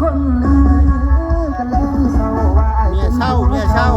คนกันล้วเศร้าว่าเมียเศร้าเมียเศร้า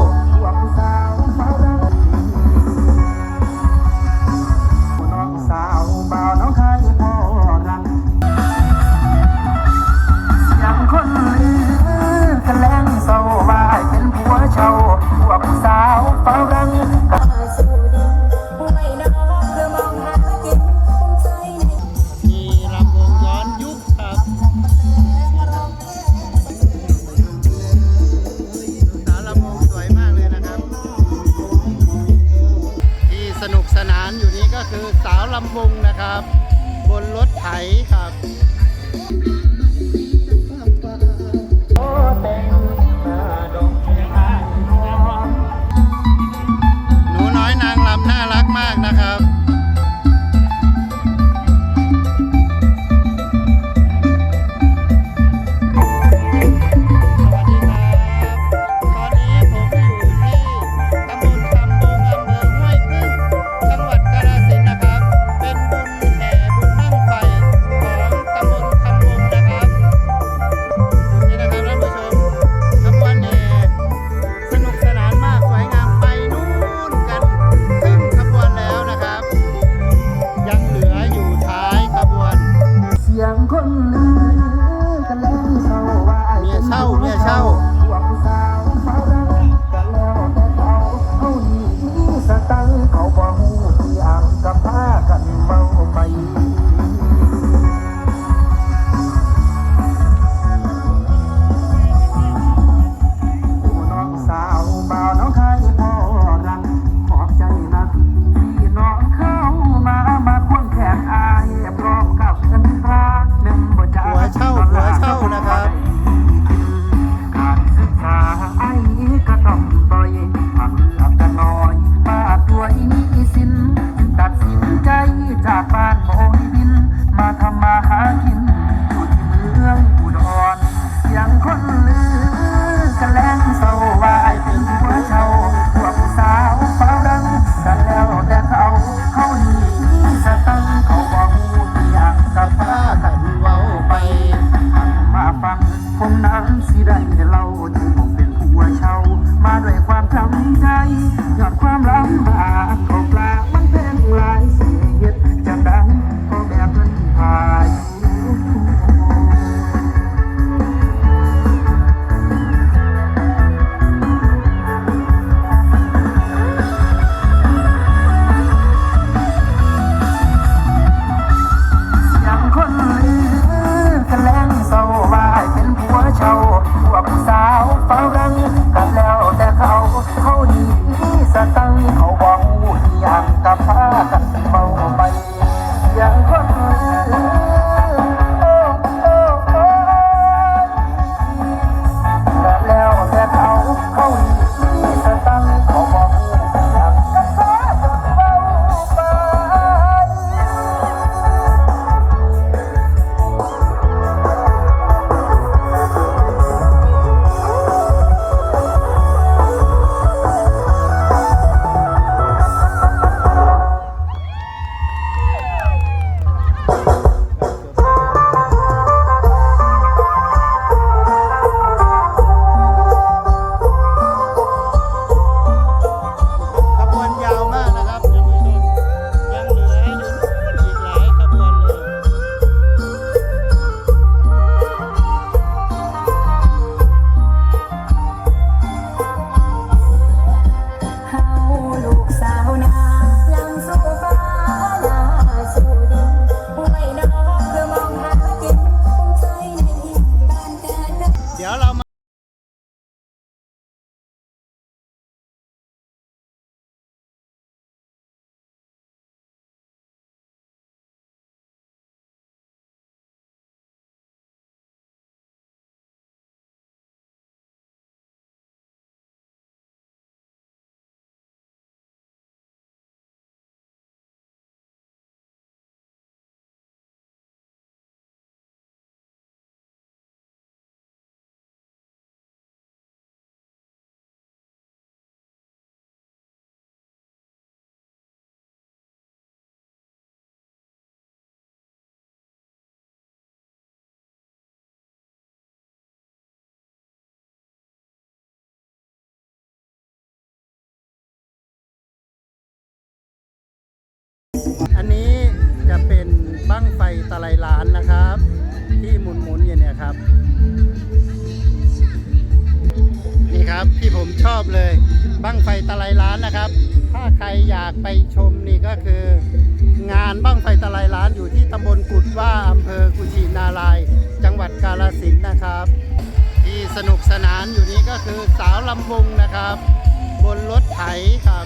า อันนี้จะเป็นบั้งไฟตะไลล้านนะครับ ที่หมุนๆอยู่เนี่ยครับ นี่ครับที่ผมชอบเลย บั้งไฟตะไลล้านนะครับ ถ้าใครอยากไปชมนี่ก็คือ งานบั้งไฟตะไลล้านอยู่ที่ตำบลกุดว่าอำเภอกุชินาราย จังหวัดกาฬสินธุ์นะครับ ที่สนุกสนานอยู่นี้ก็คือสาวลำวงนะครับ บนรถไถครับ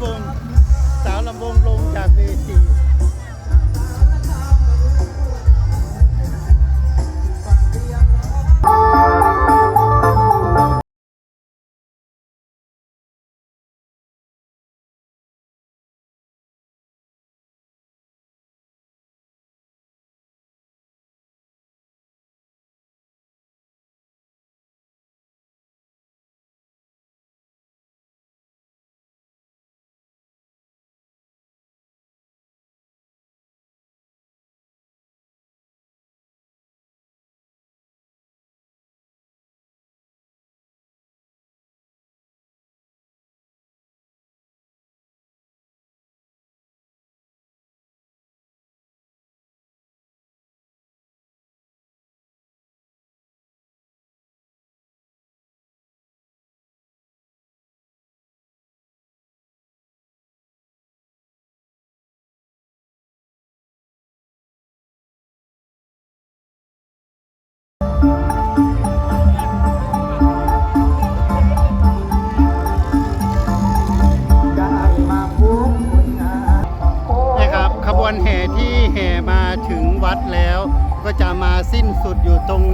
ำวงสาวลำวงลงจากเวที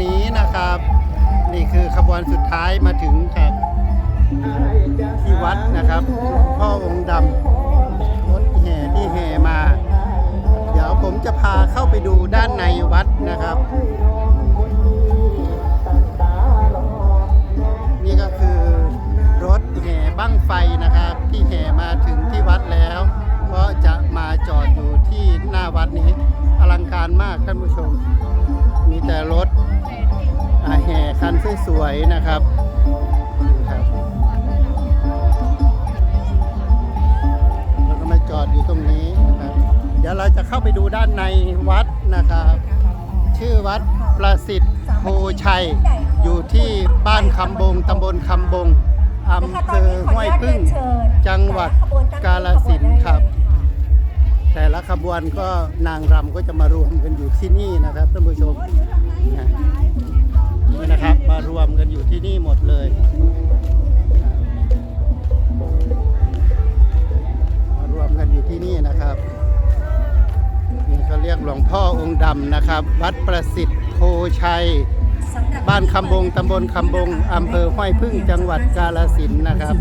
นี้นะครับ นี่คือขบวนสุดท้ายมาถึงครับที่วัดนะครับ พ่อองค์ดำรถแห่ที่แห่มา เดี๋ยวผมจะพาเข้าไปดูด้านในวัดนะครับ นี่ก็คือรถแห่บั้งไฟนะครับ ที่แห่มาถึงที่วัดแล้ว ก็จะมาจอดอยู่ที่หน้าวัดนี้อลังการมากท่านผู้ชม มีแต่รถอาแห่คันสวยๆนะครับครับแล้วก็มาจอดอยู่ตรงนี้นะครับ เดี๋ยวเราจะเข้าไปดูด้านในวัดนะครับ ชื่อวัดประสิทธิ์โพชัย อยู่ที่บ้านคำบงตำบลคำบงอำเภอห้วยพึ่ง จังหวัดกาฬสินครับ แต่ละขบวนก็นางรำก็จะมารวมกันอยู่ที่นี่นะครับท่านผู้ชมนี่นะครับ มารวมกันอยู่ที่นี่หมดเลยมารวมกันอยู่ที่นี่นะครับนี่เขาเรียกหลวงพ่อองค์ดำนะครับ วัดประสิทธิ์โพชัยบ้านคำบงตำบลคำบงอำเภอห้วยพึ่งจังหวัดกาฬสินนะครับ